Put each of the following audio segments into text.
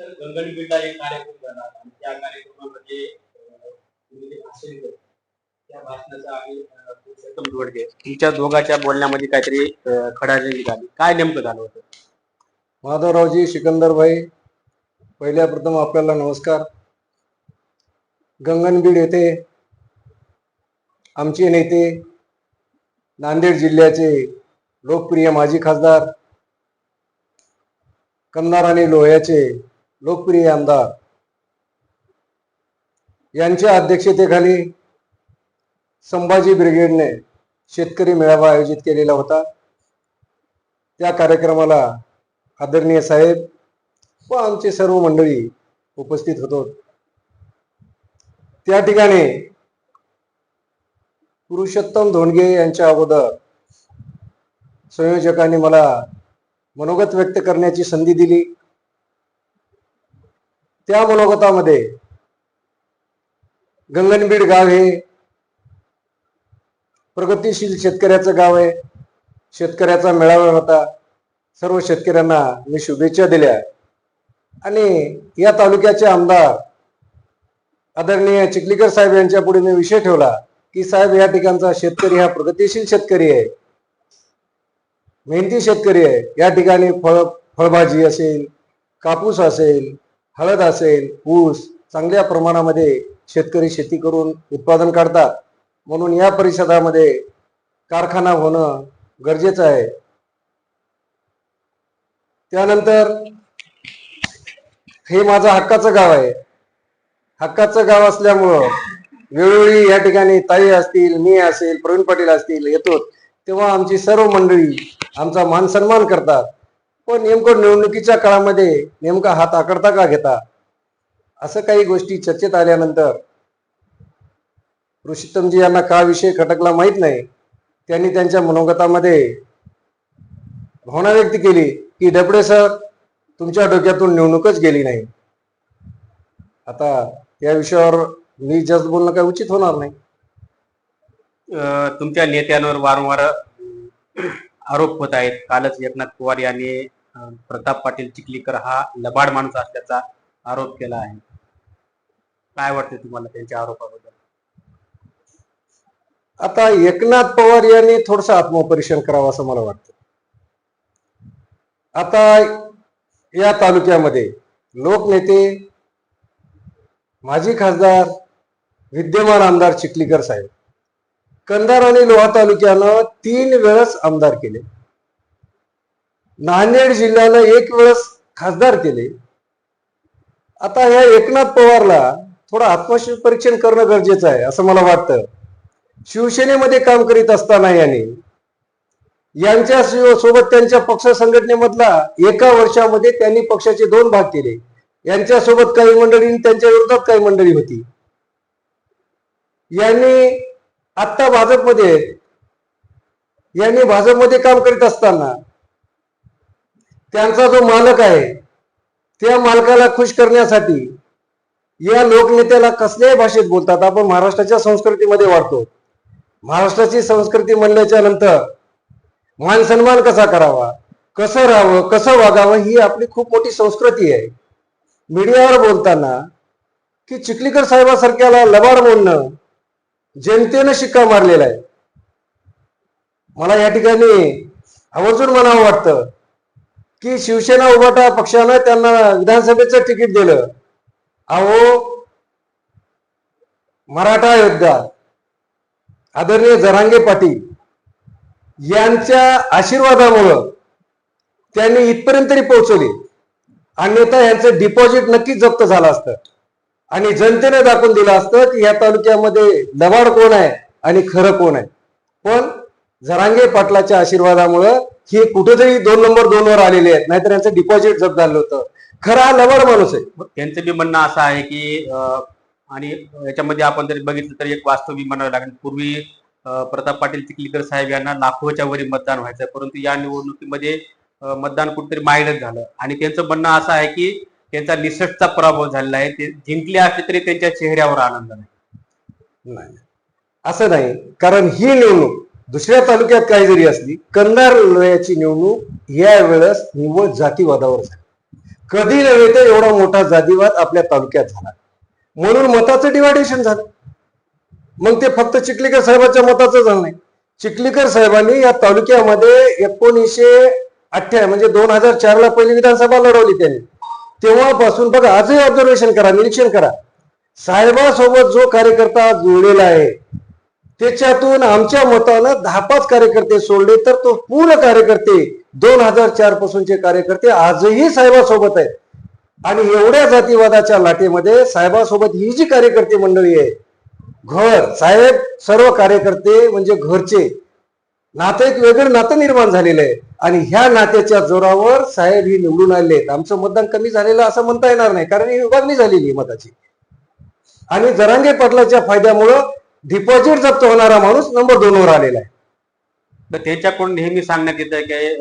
Sir गंगणबीडला एक कार्यक्रम झाला आणि त्या कार्यक्रमामध्ये अं, तुम्ही जे भाषण केलं त्या भाषणाचा आम्ही अं, पुरुषोत्तम जोडगे तुमच्या दोघांच्या बोलण्यामध्ये काहीतरी काय नेमकं झालं होतं? माधवरावजी सिकंदरभाई पहिल्या प्रथम आपल्याला नमस्कार. गंगनबीड येथे आमचे नेते नांदेड जिल्ह्याचे लोकप्रिय माजी खासदार आणि लोह्याचे लोकप्रिय आमदार. यांच्या अध्यक्षतेखाली संभाजी ब्रिगेडने शेतकरी मेळावा आयोजित केलेला होता. त्या कार्यक्रमाला आदरणीय साहेब व आमचे सर्व मंडळी उपस्थित होतो त्या ठिकाणी पुरुषोत्तम धोंडगे यांच्या अगोदर संयोजकांनी मला मनोगत व्यक्त करण्याची संधी दिली. त्या मनोगतामध्ये गंगनबीड गाव हे प्रगतीशील शेतकऱ्याचं गाव आहे. शेतकऱ्याचा मेळावा होता. सर्व शेतकऱ्यांना मी शुभेच्छा दिल्या. आणि या तालुक्याचे आमदार आदरणीय चिखलीकर साहेब यांच्या पुढे मी विषय ठेवला की साहेब या ठिकाणचा शेतकरी हा प्रगतिशील शेतकरी आहे. मेहनती शेतकरी आहे. या ठिकाणी फळ फळभाजी असेल कापूस असेल हळद असेल ऊस चांगल्या प्रमाणामध्ये शेतकरी शेती करून उत्पादन काढतात. म्हणून या परिषदामध्ये कारखाना होणं गरजेचं आहे. त्यानंतर हे माझं हक्काचं गाव आहे. हक्काचं गाव असल्यामुळं वेळोवेळी या ठिकाणी ताई असतील मी असेल प्रवीण पाटील असतील येतो. तेव्हा आमची सर्व मंडळी आमचा मान सन्मान करतात. पण नेमकं निवडणुकीच्या काळामध्ये नेमका हात आकडता का घेता? असं काही गोष्टी चर्चेत आल्यानंतर पुरुषोत्तमजी यांना का विषय खटकला माहीत नाही. त्यांनी त्यांच्या मनोगतामध्ये भावना व्यक्त केली की डबडे सर तुमच्या डोक्यातून निवडणूकच गेली नाही. आता या विषयावर मी जास्त बोलणं काही उचित होणार नाही. तुमच्या नेत्यांवर वारंवार आरोप होत आहेत. कालच एकनाथ पवार यांनी प्रताप पाटील चिखलीकर हा लबाड माणूस असल्याचा आरोप केला आहे. काय वाटते तुम्हाला त्यांच्या आरोपाबद्दल? आता एकनाथ पवार यांनी थोडस आत्मपरीक्षण करावं असं मला वाटतं. आता या तालुक्यामध्ये लोकनेते माजी खासदार विद्यमान आमदार चिखलीकर साहेब कंधार आणि लोहा तालुक्यानं तीन वेळेस आमदार केले. नांदेड जिल्ह्याला एक वेळेस खासदार केले. आता या एकनाथ पवारला थोडं आत्मपरीक्षण करणं गरजेचं आहे असं मला वाटतं. शिवसेनेमध्ये काम करीत असताना यांनी यांच्या सोबत त्यांच्या पक्ष संघटनेमधला एका वर्षामध्ये त्यांनी पक्षाचे दोन भाग केले. यांच्या सोबत काही मंडळी त्यांच्या विरोधात काही मंडळी होती. यांनी आत्ता भाजपमध्ये यांनी भाजपमध्ये काम करीत असताना त्यांचा जो मालक आहे त्या मालकाला खुश करण्यासाठी या लोकनेत्याला कसल्याही भाषेत बोलतात. आपण महाराष्ट्राच्या संस्कृतीमध्ये वाढतो. महाराष्ट्राची संस्कृती म्हणल्याच्या नंतर मान सन्मान कसा करावा कसं राहावं कसं वागावं ही आपली खूप मोठी संस्कृती आहे. मीडियावर बोलताना की चिखलीकर साहेबासारख्याला लबाड बोलणं जनतेनं शिक्का मारलेला आहे. मला या ठिकाणी आवर्जून म्हणावं वाटतं. की शिवसेना उभाटा पक्षानं त्यांना विधानसभेचं तिकीट दिलं. अहो मराठा योद्धा आदरणीय जरांगे पाटील यांच्या आशीर्वादामुळं त्यांनी इथपर्यंत तरी पोहोचवली. अन्यथा यांचं डिपॉझिट नक्कीच जप्त झालं असतं. आणि जनतेने दाखवून दिलं असतं की या तालुक्यामध्ये लबाड कोण आहे आणि खरं कोण आहे. पण जरांगे पाटलाच्या आशीर्वादामुळं हे कुठेतरी दोन नंबर दोन वर आलेले आहेत. नाहीतर यांचं डिपॉझिट जप्त झालं होतं. खरा लबाड माणूस आहे. त्यांचं बी म्हणणं असं आहे की आणि याच्यामध्ये आपण जरी बघितलं तर एक वास्तविक म्हणावं लागेल. पूर्वी प्रताप पाटील चिखलीकर साहेब यांना लाखोच्या वरी मतदान व्हायचं. परंतु या निवडणुकीमध्ये मतदान कुठेतरी मायनस झालं. आणि त्यांचं म्हणणं असं आहे की त्यांचा निसटचा पराभव झालेला आहे. ते जिंकले असले तरी त्यांच्या चेहऱ्यावर आनंद नाही. नाही. असं नाही. कारण ही निवडणूक दुसऱ्या तालुक्यात काही जरी असली कंधार लोह्याची निवडणूक या वेळेस निव्वळ जातीवादावर झाली. कधी नव्हे तर एवढा मोठा जातीवाद आपल्या तालुक्यात झाला. म्हणून मताचं डिवायडेशन झालं. मग ते फक्त चिखलीकर साहेबांच्या मताचं झालं नाही. चिखलीकर साहेबांनी या तालुक्यामध्ये एकोणीसशे अठ्ठ्या म्हणजे दोन हजार चार ला पहिली विधानसभा लढवली त्यांनी. तेव्हापासून बघा आजही ऑब्झर्वेशन करा निरीक्षण करा. साहेबासोबत जो कार्यकर्ता जुळलेला आहे त्याच्यातून आमच्या मतानं दहा पाच कार्यकर्ते सोडले तर तो पूर्ण कार्यकर्ते दोन हजार चार पासूनचे कार्यकर्ते आजही साहेबासोबत आहेत. आणि एवढ्या जातीवादाच्या लाटेमध्ये साहेबासोबत ही जी कार्यकर्ते मंडळी आहे घर साहेब सर्व कार्यकर्ते म्हणजे घरचे नातं एक वेगळं नातं निर्माण झालेलं आहे. आणि ह्या नात्याच्या जोरावर साहेब ही निवडून आले आहेत. आमचं मतदान कमी झालेलं असं म्हणता येणार नाही कारण ही विभागणी झालेली मताची. आणि जरांगे पाटलाच्या फायद्यामुळं डिपॉझिट जप्त होणारा माणूस नंबर दोन वर आलेला आहे. तर त्यांच्याकडून नेहमी सांगण्यात येतं की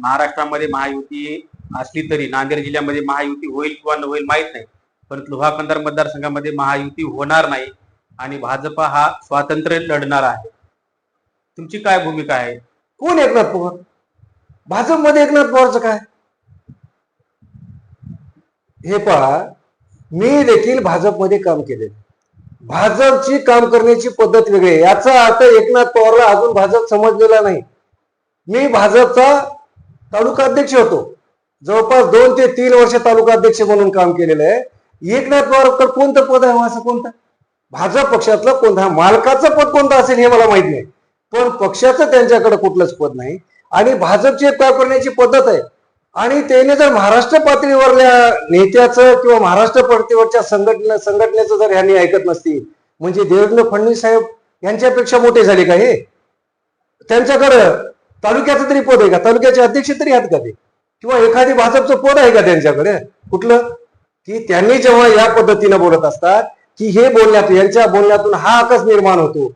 महाराष्ट्रामध्ये महायुती असली तरी नांदेड जिल्ह्यामध्ये महायुती होईल किंवा न होईल माहीत नाही. परंतु लोहा कंधार मतदारसंघामध्ये महायुती होणार नाही आणि भाजपा हा स्वातंत्र्य लढणार आहे. तुमची काय भूमिका आहे? कोण एकनाथ पवार? भाजपमध्ये एकनाथ पवारचं काय? हे पहा मी देखील भाजपमध्ये काम केले भाजपची काम करण्याची पद्धत वेगळी आहे. याचा अर्थ एकनाथ पवारला अजून भाजप समजलेला नाही. मी भाजपचा तालुका अध्यक्ष होतो. जवळपास दोन ते तीन वर्ष तालुका अध्यक्ष म्हणून काम केलेलं आहे. एकनाथ पवार तर कोणतं पद आहे? असं कोणतं? भाजप पक्षातलं कोणतं? मालकाचं पद कोणतं असेल हे मला माहीत नाही. पण पक्षाचं त्यांच्याकडे कुठलंच पद नाही. आणि भाजपची काम करण्याची पद्धत आहे. आणि त्याने जर महाराष्ट्र पातळीवरल्या नेत्याचं किंवा महाराष्ट्र पातळीवरच्या संघटने संघटनेचं जर ह्यांनी ऐकत नसतील म्हणजे देवेंद्र फडणवीस साहेब यांच्यापेक्षा मोठे झाले का हे? त्यांच्याकडं तालुक्याचं तरी पद आहे का? तालुक्याचे अध्यक्ष तरी आहेत का ते? किंवा एखादी भाजपचं पद आहे का त्यांच्याकडे? कुठलं? की त्यांनी जेव्हा या पद्धतीनं बोलत असतात की हे बोलण्यातून यांच्या बोलण्यातून हा आकस निर्माण होतो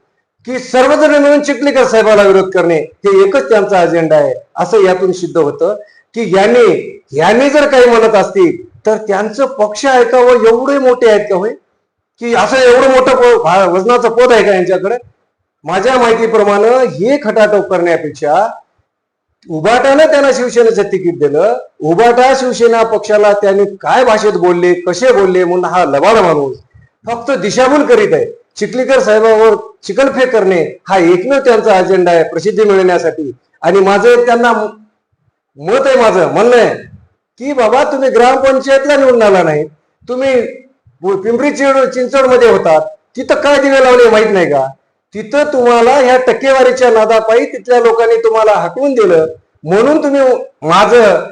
की सर्वजण मिळून चिखलीकर साहेबाला विरोध करणे हे एकच त्यांचा अजेंडा आहे असं यातून सिद्ध होतं. की यांनी यांनी जर काही म्हणत असतील तर त्यांचं पक्ष ऐकावं एवढे मोठे आहेत का होय? की असं एवढं मोठं वजनाचं पद आहे का यांच्याकडे? माझ्या माहितीप्रमाणे हे खटाटोप करण्यापेक्षा उभाटानं त्यांना शिवसेनेचं तिकीट दिलं. उभाटा शिवसेना पक्षाला त्यांनी काय भाषेत बोलले कसे बोलले म्हणून हा लबाड माणूस फक्त दिशाभूल करीत आहे. चिखलीकर साहेबावर चिकलफेक करणे हा एकमेव त्यांचा अजेंडा आहे प्रसिद्धी मिळवण्यासाठी. आणि माझं त्यांना मत आहे माझं म्हणणं आहे की बाबा तुम्ही ग्रामपंचायतला निवडून आला नाही तुम्ही पिंपरी चिंचवडमध्ये होतात तिथं काय दिवे लावले माहीत नाही का? तिथं तुम्हाला ह्या टक्केवारीच्या नादापायी तिथल्या लोकांनी तुम्हाला हटवून दिलं म्हणून तुम्ही माझं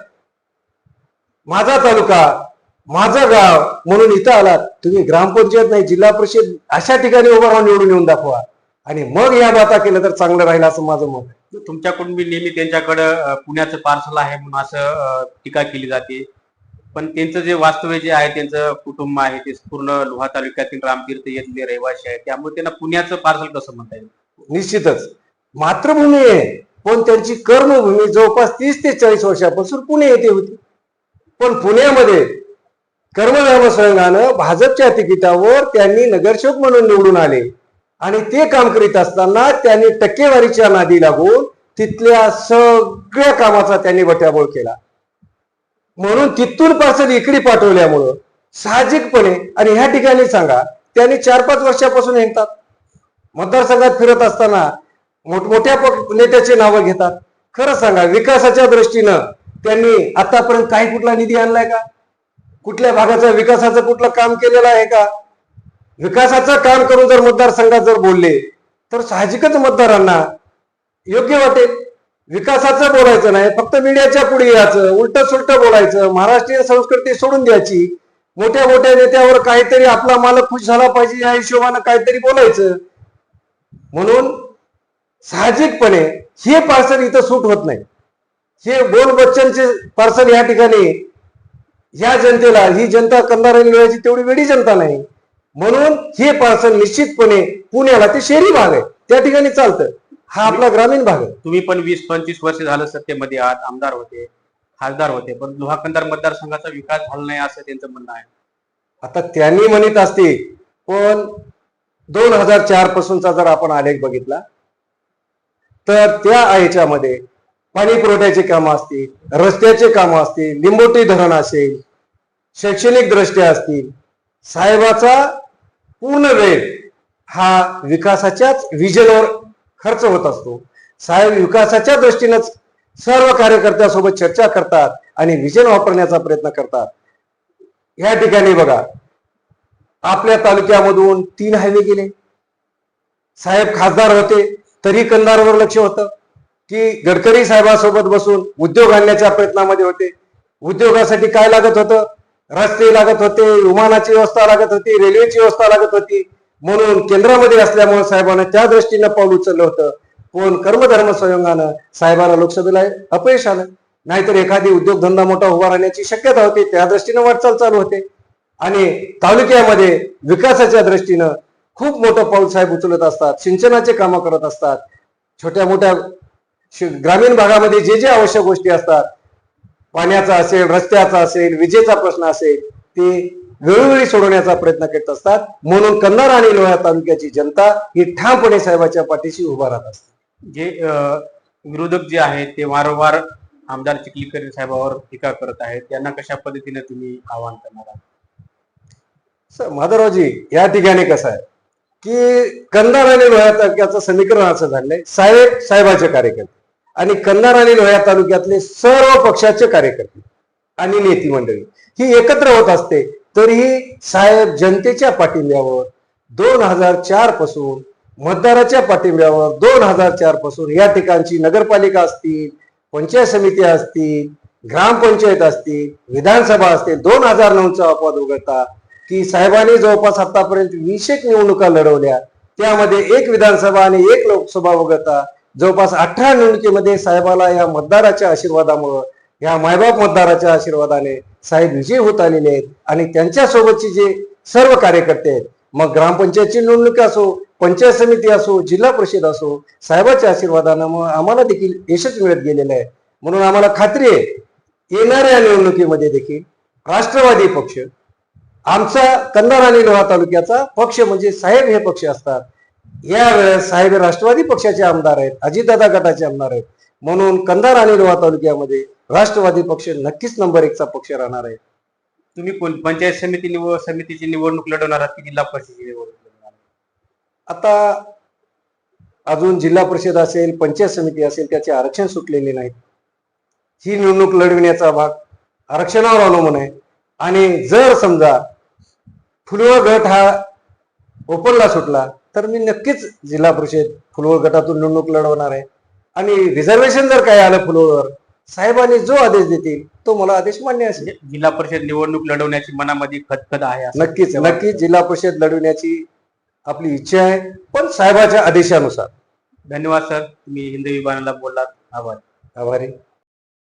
माझा तालुका माझं गाव म्हणून इथं आलात. तुम्ही ग्रामपंचायत नाही जिल्हा परिषद अशा ठिकाणी उभा राहून निवडून येऊन दाखवा. आणि मग या बाता केलं तर चांगलं राहील असं माझं मत आहे. तुमच्याकडून मी नेहमी त्यांच्याकडं पुण्याचं पार्सल आहे म्हणून असं टीका केली जाते. पण त्यांचं जे वास्तव्य जे आहे त्यांचं कुटुंब आहे ते पूर्ण लोहा तालुक्यातील रामतीर्थ येथले रहिवासी आहे त्यामुळे त्यांना पुण्याचं पार्सल कसं म्हणता येईल? निश्चितच. मातृभूमी आहे पण त्यांची कर्मभूमी जवळपास तीस ते चाळीस वर्षापासून पुणे येथे होती. पण पुण्यामध्ये कर्मधाम संघानं भाजपच्या तिकिटावर त्यांनी नगरसेवक म्हणून निवडून आले. आणि ते काम करीत असताना त्यांनी टक्केवारीच्या नादी लागून तिथल्या सगळ्या कामाचा त्यांनी बट्याबोळ केला. म्हणून तिथून पार्सल इकडे पाठवल्यामुळं साहजिकपणे आणि ह्या ठिकाणी सांगा त्यांनी चार पाच वर्षापासून येतात मतदारसंघात फिरत असताना मोठमोठ्या नेत्याची नेत्याचे नावं घेतात. खरं सांगा विकासाच्या दृष्टीनं त्यांनी आतापर्यंत काही कुठला निधी आणलाय का? कुठल्या भागाचा विकासाचं कुठलं काम केलेलं आहे का? विकासाचं काम करून जर मतदारसंघात जर बोलले तर साहजिकच मतदारांना योग्य वाटेल. विकासाचं बोलायचं नाही फक्त मीडियाच्या पुढे यायचं उलट सुलट बोलायचं महाराष्ट्रीय संस्कृती सोडून द्यायची. मोठ्या मोठ्या नेत्यावर काहीतरी आपला मालक खुश झाला पाहिजे या हिशोबानं काहीतरी बोलायचं. म्हणून साहजिकपणे हे पार्सल इथं सूट होत नाही. हे बोल बच्चनचे पार्सल या ठिकाणी या जनतेला ही जनता कंधारा मिळवायची तेवढी वेळी जनता नाही. म्हणून हे पार्सल निश्चितपणे पुण्याला ते शहरी भाग आहे. त्या ठिकाणी चालतं. हा आपला ग्रामीण भाग आहे. तुम्ही पण वीस पंचवीस वर्ष झालं सत्तेमध्ये आहात आमदार होते खासदार होते पण लोहा कंधार मतदारसंघाचा विकास झाला नाही असं त्यांचं म्हणणं आहे. आता त्यांनी म्हणत असते पण दोन हजार चार पासूनचा जर आपण आलेख बघितला तर त्या ह्याच्यामध्ये पाणी पुरवठ्याचे कामं असतील रस्त्याचे कामं असतील लिंबोटी धरण असेल शैक्षणिक दृष्ट्या असतील साहेबाचा पूर्ण वेळ हा विकासाच्याच विजनवर खर्च होत असतो. साहेब विकासाच्या दृष्टीनंच सर्व कार्यकर्त्यासोबत चर्चा करतात आणि विजन वापरण्याचा प्रयत्न करतात. या ठिकाणी बघा आपल्या तालुक्यामधून तीन हायवे गेले. साहेब खासदार होते तरी कंदारवर लक्ष होतं की गडकरी साहेबांसोबत बसून उद्योग आणण्याच्या प्रयत्नामध्ये होते. उद्योगासाठी काय लागत होतं? रस्ते लागत होते विमानाची व्यवस्था लागत होती रेल्वेची व्यवस्था लागत होती. म्हणून केंद्रामध्ये असल्यामुळे साहेबांना त्या दृष्टीनं पाऊल उचललं होतं. पण कर्मधर्म संयोगानं साहेबांना लोकसभेला अपयश आलं. नाहीतर एखादी उद्योगधंदा मोठा उभा राहण्याची शक्यता होती त्या दृष्टीनं वाटचाल चालू होते. आणि तालुक्यामध्ये विकासाच्या दृष्टीनं खूप मोठं पाऊल साहेब उचलत असतात सिंचनाचे कामं करत असतात. छोट्या मोठ्या शि- ग्रामीण भागामध्ये जे जे आवश्यक गोष्टी असतात पाण्याचा असेल रस्त्याचा असेल विजेचा प्रश्न असेल ते वेळोवेळी सोडवण्याचा प्रयत्न करत असतात. म्हणून कन्नड आणि लोहा तालुक्याची जनता ही ठामपणे साहेबाच्या पाठीशी उभा राहत असते. जे विरोधक जे आहेत ते वारंवार आमदार चिखलीकर साहेबावर टीका करत आहेत. त्यांना कशा पद्धतीने तुम्ही आवाहन करणार आहात? स- माधवरावजी या ठिकाणी कसं आहे? की कंधार आणि लोह्या तालुक्याचं समीकरण असं झालंय. साहेब साहेबाचे कार्यकर्ते. आणि कंधार आणि लोह्या तालुक्यातले सर्व पक्षाचे कार्यकर्ते आणि नेती मंडळी ही एकत्र होत असते. तरीही साहेब जनतेच्या पाठिंब्यावर दोन हजार चारपासून मतदाराच्या पाठिंब्यावर दोन हजार चारपासून या ठिकाणची नगरपालिका असतील पंचायत समिती असतील ग्रामपंचायत असतील विधानसभा असतील दोन हजार नऊचा अपवाद वगळता की साहेबांनी जवळपास आतापर्यंत वीस एक निवडणुका लढवल्या. त्यामध्ये एक विधानसभा आणि एक लोकसभा वगळता जवळपास अठरा निवडणुकीमध्ये साहेबाला या मतदाराच्या आशीर्वादामुळं या मायबाप मतदाराच्या आशीर्वादाने साहेब विजय होत आलेले आहेत आणि त्यांच्यासोबतचे जे सर्व कार्यकर्ते आहेत मग ग्रामपंचायतची निवडणूक असो पंचायत समिती असो जिल्हा परिषद असो साहेबाच्या आशीर्वादानं मग आम्हाला देखील यशच मिळत गेलेलं आहे. म्हणून आम्हाला खात्री आहे येणाऱ्या निवडणुकीमध्ये देखील राष्ट्रवादी पक्ष आमचा कन्नड आणि लोहा तालुक्याचा पक्ष म्हणजे साहेब हे पक्ष असतात. यावेळेस साहेब राष्ट्रवादी पक्षाचे आमदार आहेत अजितदादा गटाचे आमदार आहेत. म्हणून कंधार आणि लोहा तालुक्यामध्ये राष्ट्रवादी पक्ष नक्कीच नंबर एकचा पक्ष राहणार आहे. तुम्ही कोण? पंचायत समिती निवड समितीची निवडणूक लढवणार आहात की जिल्हा परिषदेची निवडणूक लढवणार आहात? आता अजून जिल्हा परिषद असेल पंचायत समिती असेल त्याचे आरक्षण सुटलेले नाहीत. ही निवडणूक लढविण्याचा भाग आरक्षणावर अवलंबून आहे. आणि जर समजा फुलवळ गट हा ओपनला सुटला तर मी नक्कीच जिल्हा परिषद फुलवळ गटातून निवडणूक लढवणार आहे. आणि रिझर्वेशन जर काय आलं फुलवळवर साहेबांनी जो आदेश देतील तो मला आदेश मान्य असेल. म्हणजे जिल्हा परिषद निवडणूक लढवण्याची मनामध्ये खतखत आहे नक्कीच नक्कीच जिल्हा परिषद लढविण्याची आपली इच्छा आहे पण साहेबाच्या आदेशानुसार. धन्यवाद सर. तुम्ही हिंदी विभागाला बोललात. आभार. आभारी.